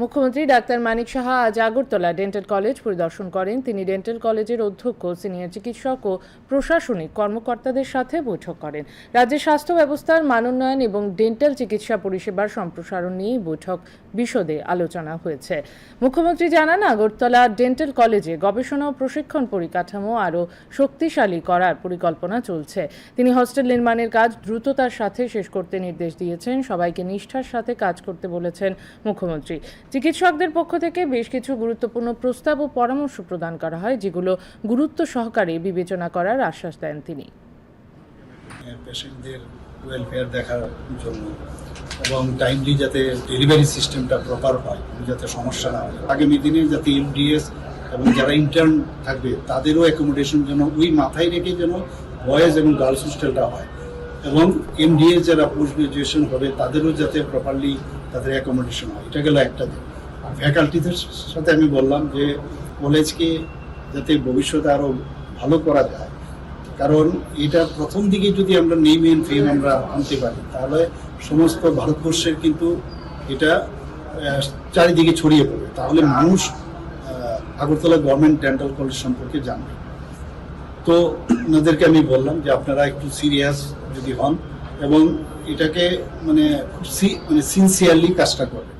মুখ্যমন্ত্রী ডাক্তার মানিক সাহা আজ Agartala dental college পরিদর্শন করেন। তিনি ডেন্টাল কলেজের অধ্যক্ষ, সিনিয়র চিকিৎসক ও প্রশাসনিক কর্মকর্তাদের সাথে বৈঠক করেন। রাজ্যের স্বাস্থ্য ব্যবস্থার মানোন্নয়ন এবং ডেন্টাল চিকিৎসা পরিষেবার সম্প্রসারণ নিয়ে বৈঠক বিশদে আলোচনা হয়েছে। মুখ্যমন্ত্রী জানান, আগরতলা ডেন্টাল কলেজে গবেষণা ও প্রশিক্ষণ পরিকাঠামো আরও শক্তিশালী করার পরিকল্পনা চলছে। তিনি হস্টেল নির্মাণের কাজ দ্রুততার সাথে শেষ করতে নির্দেশ দিয়েছেন। সবাইকে নিষ্ঠার সাথে কাজ করতে বলেছেন মুখ্যমন্ত্রী। চিকিৎসকদের পক্ষ থেকে বেশ কিছু গুরুত্বপূর্ণ প্রস্তাব ও পরামর্শ প্রদান করা হয়, যেগুলো গুরুত্ব সহকারে বিবেচনা করার আশ্বাস দেন তিনি। পেশেন্টদের ওয়েলফেয়ার দেখার জন্য এবং টাইমলি যাতে ডেলিভারি সিস্টেমটা প্রপার হয়, যাতে সমস্যা না হয়। আগামী দিনে যাতে এমডিএস এবং যারা ইন্টার্ন থাকবে, তাদেরও অ্যাকোমোডেশন যেন ওই মাথায় রেখে যেন বয়েজ এবং গার্লস হোস্টেলটা হয়। এবং এমডিএস যারা পোস্ট গ্রাজুয়েশন হবে, তাদেরও যাতে প্রপারলি তাদের অ্যাকোমোডেশন হয়। এটা গেল একটা দিক। আর ফ্যাকাল্টিদের সাথে আমি বললাম যে কলেজকে যাতে ভবিষ্যতে আরও ভালো করা যায়, কারণ এটা প্রথম দিকে যদি আমরা নেম এন্ড ফেম আমরা আনতে পারি, তাহলে সমস্ত ভারতবর্ষের কিন্তু এটা চারিদিকে ছড়িয়ে পড়বে। তাহলে মানুষ আগরতলা গভর্নমেন্ট ডেন্টাল কলেজ সম্পর্কে জানবে। তো, ওনাদেরকে আমি বললাম যে, আপনারা একটু সিরিয়াস যদি হন এবং এটাকে মানে খুব মানে সিনসিয়ারলি কাজটা করবেন